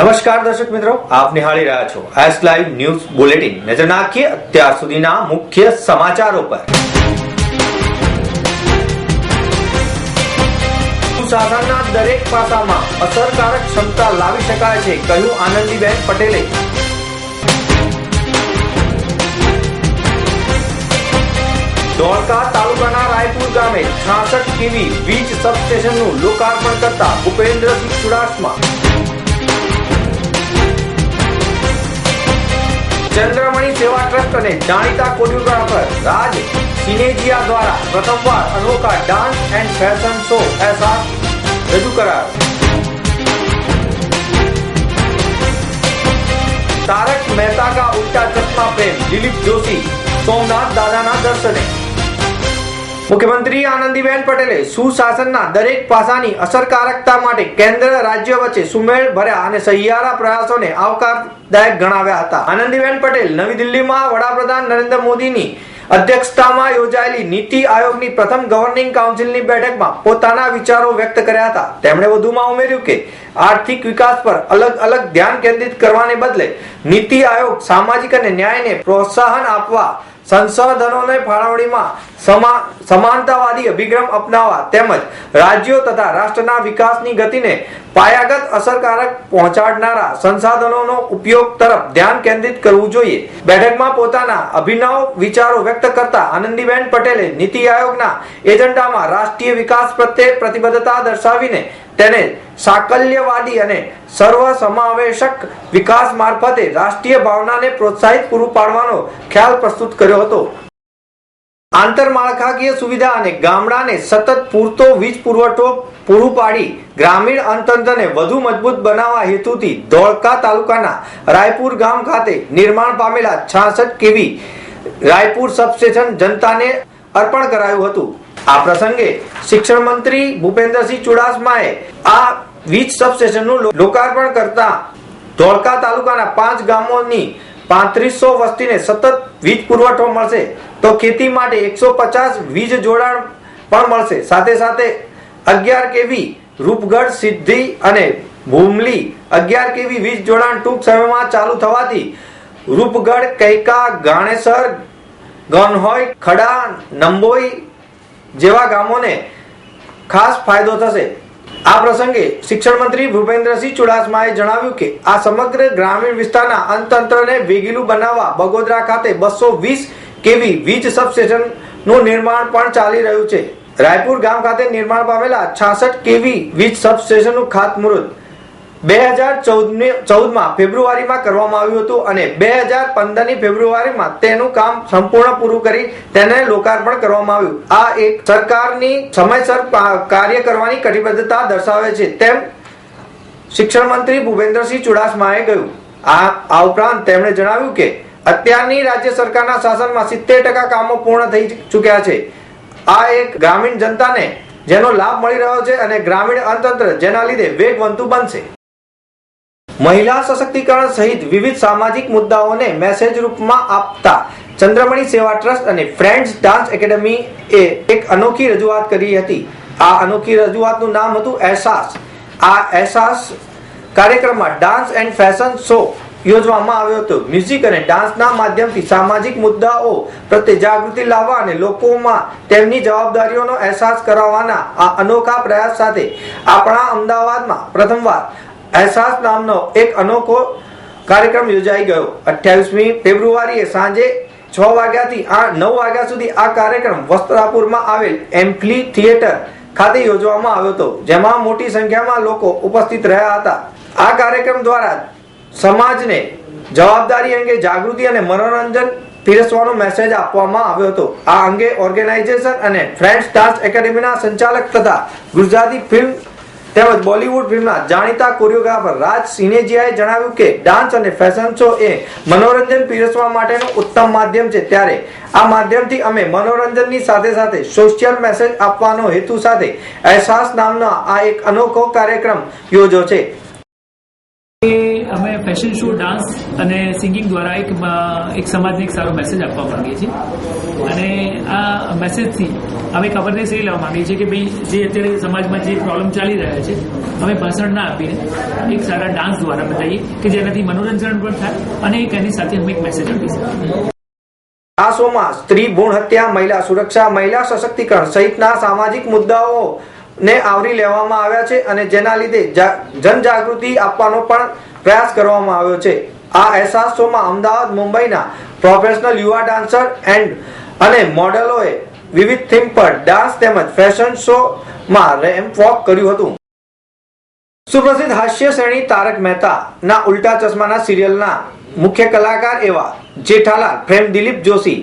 નમસ્કાર દર્શક મિત્રો, આપ નિહાળી રહ્યા છો એસ લાઈવ ન્યૂઝ બુલેટિન નજર નાખીએ અત્યાર સુધીના મુખ્ય સમાચારો પર. સુશાસનના દરેક પાસામાં અસરકારક ક્ષમતા લાવી શકાય છે, કહ્યું આનંદીબેન પટેલે. ધોળકા તાલુકાના રાયપુર ગામે છાસઠ કેવી વીજ સબસ્ટેશનનું લોકાર્પણ કરતા ભૂપેન્દ્રસિંહ ચુડાસમા ચંદ્રમણી સેવા ટ્રસ્ટ અને જાણીતા કોરિયોગ્રાફર રાજ સિનેજિયા દ્વારા પ્રથમવાર અનોખા ડાન્સ એન્ડ ફેશન શો અહેસાસ રજૂ કરાયો. તારક મહેતા કા ઉલ્ટા ચશ્મા પ્રેમ દિલીપ જોશી, સોમનાથ દાદાના દર્શને મુખ્યમંત્રી આનંદીબેન પટેલે સુશાસનના દરેક પાસાની અસરકારકતા માટે કેન્દ્ર રાજ્ય વચ્ચે સુમેળ ભર્યા અને સહિયારા પ્રયાસોને આવકારદાયક ગણાવ્યા હતા. આનંદીબેન પટેલ નવી દિલ્હીમાં વડાપ્રધાન નરેન્દ્ર મોદીની અધ્યક્ષતામાં યોજાયેલી નીતિ આયોગની પ્રથમ ગવર્નિંગ કાઉન્સિલની બેઠકમાં પોતાના વિચારો વ્યક્ત કર્યા હતા. તેમણે વધુમાં ઉમેર્યું કે આર્થિક વિકાસ પર અલગ અલગ ધ્યાન કેન્દ્રિત કરવાને બદલે નીતિ આયોગ સામાજિક અને ન્યાયને પ્રોત્સાહન આપવા સંશોધનોને ફાળવણીમાં સમાનતાવાદી અભિગમ અપનાવવા તેમજ રાજ્યો તથા રાષ્ટ્રના વિકાસની ગતિને પાયાગત અસરકારક પહોંચાડનારા સંસાધનોનો ઉપયોગ તરફ ધ્યાન કેન્દ્રિત કરવું જોઈએ. બેઠકમાં પોતાના અભિનવ વિચારો વ્યક્ત કરતા આનંદીબેન પટેલે નીતિ આયોગના એજન્ડામાં રાષ્ટ્રીય વિકાસ પ્રત્યે પ્રતિબદ્ધતા દર્શાવીને તેને સાકલ્યવાદી અને સર્વ સમાવેશક વિકાસ મારફતે રાષ્ટ્રીય ભાવનાને પ્રોત્સાહિત પૂરું પાડવાનો ખ્યાલ પ્રસ્તુત કર્યો હતો. આંતરમાળખાકીય સુવિધા અને ગામડાને સતત પૂરતો વીજ પુરવઠો પૂરું પાડી ગ્રામીણ અર્થતંત્રને વધુ મજબૂત બનાવવા હેતુથી ધોળકા તાલુકાના રાયપુર ગામ ખાતે નિર્માણ પામેલા છાસઠ કેવી રાયપુર સબસ્ટેશન જનતાને અર્પણ કરાયું હતું. આ પ્રસંગે શિક્ષણ મંત્રી ભૂપેન્દ્રસિંહ ચુડાસમાએ આ વીજ સબસ્ટેશનનું લોકાર્પણ કરતા ધોળકા તાલુકાના પાંચ ગામોની પાંત્રીસો વસ્તીને સતત વીજ પુરવઠો મળશે તો ખેતી માટે એકસો પચાસ વીજ જોડાણ પણ મળશે. સાથે સાથે અગિયાર કેવી રૂપગઢ, સિદ્ધિ અને ભૂમલી અગિયાર કેવી વીજ જોડાણ ટૂંક સમયમાં ચાલુ થવાથી રૂપગઢ, કૈકા, ગાણેસર ગનહોય ખડા, નંબોઈ જેવા ગામોને ખાસ ફાયદો થશે. આ પ્રસંગે શિક્ષણ મંત્રી ભૂપેન્દ્રસિંહ ચુડાસમાએ જણાવ્યું કે આ સમગ્ર ગ્રામીણ વિસ્તારના અંતંત્રને વેગીલું બનાવવા બગોદરા ખાતે બસો વીસ કેવી વીજ સબસ્ટેશનનું નિર્માણ પણ ચાલી રહ્યું છે. રાયપુર ગામ ખાતે નિર્માણ પામેલા છાસઠ કેવી વીજ સબસ્ટેશનનું ખાતમુહૂર્ત બે હજાર ચૌદમાં ફેબ્રુઆરીમાં કરવામાં આવ્યું હતું અને બે હજાર પંદરની ફેબ્રુઆરીમાં તેનું કામ સંપૂર્ણ પૂરું કરી તેને લોકાર્પણ કરવામાં આવ્યું. આ એક સરકારની સમયસર કાર્ય કરવાની કટિબદ્ધતા દર્શાવે છે. તેમ શિક્ષણ મંત્રી ભૂપેન્દ્રસિંહ ચુડાસમાએ કહ્યું. આ આ ઉપરાંત તેમણે જણાવ્યું કે અત્યારની રાજ્ય સરકારના શાસનમાં સિત્તેર ટકા કામો પૂર્ણ થઈ ચૂક્યા છે. આ એક ગ્રામીણ જનતાને જેનો લાભ મળી રહ્યો છે અને ગ્રામીણ અર્થતંત્ર જેના લીધે વેગવંતુ બનશે. મહિલા સશક્તિકરણ સહિત વિવિધ સામાજિક મુદ્દાઓને મેસેજ રૂપમાં આપતા ચંદ્રમણી સેવા ટ્રસ્ટ અને ફ્રેન્ડ્સ ડાન્સ એકેડમી એ એક અનોખી રજૂઆત કરી હતી. આ અનોખી રજૂઆતનું નામ હતું અહેસાસ. આ અહેસાસ કાર્યક્રમમાં ડાન્સ એન્ડ ફેશન શો યોજવામાં આવ્યો હતો. મ્યુઝિક અને ડાન્સના માધ્યમથી સામાજિક મુદ્દાઓ પ્રત્યે જાગૃતિ લાવવા અને લોકોમાં તેમની જવાબદારીઓનો અહેસાસ કરાવવાના આ અનોખા પ્રયાસ સાથે આપણા અમદાવાદમાં પ્રથમવાર અહેસાસ નામનો એક અનોખો કાર્યક્રમ યોજાઈ ગયો. અઠ્યાવીસમી ફેબ્રુઆરીએ સાંજે છ વાગ્યાથી આ નવ વાગ્યા સુધી આ કાર્યક્રમ વસ્ત્રાપુરમાં આવેલ એમ્ફલી થિયેટર ખાતે યોજવામાં આવ્યો હતો, જેમાં મોટી સંખ્યામાં લોકો ઉપસ્થિત રહ્યા હતા. આ કાર્યક્રમ દ્વારા સમાજને જવાબદારી અંગે જાગૃતિ અને મનોરંજન પીરસવાનો મેસેજ આપવામાં આવ્યો હતો. આ અંગે ઓર્ગેનાઇઝેશન અને ફ્રેન્ડ ડાન્સ એકેડેમીના સંચાલક તથા ગુજરાતી ફિલ્મ તેમજ બોલિવૂડ ફિલ્મના જાણીતા કોરિયોગ્રાફર રાજ સિનેજિયાએ જણાવ્યું કે ડાન્સ અને ફેશન શો એ મનોરંજન પીરસવા માટેનું ઉત્તમ માધ્યમ છે. ત્યારે આ માધ્યમથી અમે મનોરંજનની સાથે સાથે સોશિયલ મેસેજ આપવાનો હેતુ સાથે અહેસાસ નામનો આ એક અનોખો કાર્યક્રમ યોજો છે. અમે ફેશન શો ડાન્સ અને સિંગિંગ દ્વારા એક એક સમાજને એક સારો મેસેજ આપવા માંગીએ છીએ. અને આ મેસેજથી અમે એક અવેરનેસ એ લેવા માંગીએ છીએ કે ભાઈ, જે અત્યારે સમાજમાં જે પ્રોબ્લેમ ચાલી રહ્યા છે, અમે ભાષણ ના આપીને એક સારા ડાન્સ દ્વારા બતાવીએ કે જેનાથી મનોરંજન પણ થાય અને એક એની સાથે અમે એક મેસેજ આપી શકીએ. આ શોમાં સ્ત્રી ભૂણ હત્યા, મહિલા સુરક્ષા, મહિલા સશક્તિકરણ સહિતના સામાજિક મુદ્દાઓ ને આવરી લેવામાં આવ્યા છે અને જેના લીધે જનજાગૃતિ આપવાનો પણ પ્રયાસ કરવામાં આવ્યો છે. આ અહેસાસ શોમાં અમદાવાદ, મુંબઈના પ્રોફેશનલ યુવા ડાન્સર એન્ડ અને મોડેલોએ વિવિધ થીમ પર ડાન્સ તેમજ ફેશન શોમાં રેમ્પ વોક કર્યું હતું. સુપ્રસિદ્ધ હાસ્ય શ્રેણી તારક મહેતા ના ઉલ્ટા ચશ્માના સિરિયલના મુખ્ય કલાકાર એવા જેઠાલાલ, પ્રેમ દિલીપ જોશી,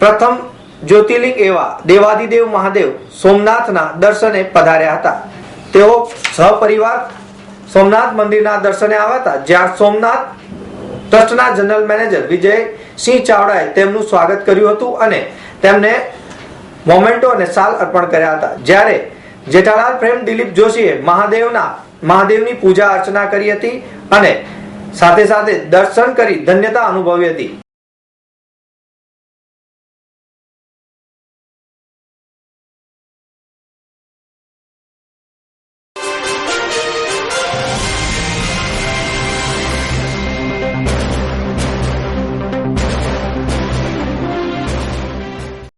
પ્રથમ જ્યોતિર્લિંગ એવા દેવાદિદેવ મહાદેવ સોમનાથના દર્શને પધાર્યા હતા. તેઓ સહપરિવાર સોમનાથ મંદિરના દર્શને આવ્યા હતા જ્યાં સોમનાથ ટ્રસ્ટના જનરલ મેનેજર વિજય સિંહ ચાવડાએ તેમનું સ્વાગત કર્યું હતું અને તેમને મોમેન્ટો અને સાલ અર્પણ કર્યા હતા. જ્યારે જેઠાલાલ પ્રેમ દિલીપ જોશીએ મહાદેવના, મહાદેવની પૂજા અર્ચના કરી હતી અને સાથે સાથે દર્શન કરી ધન્યતા અનુભવી હતી.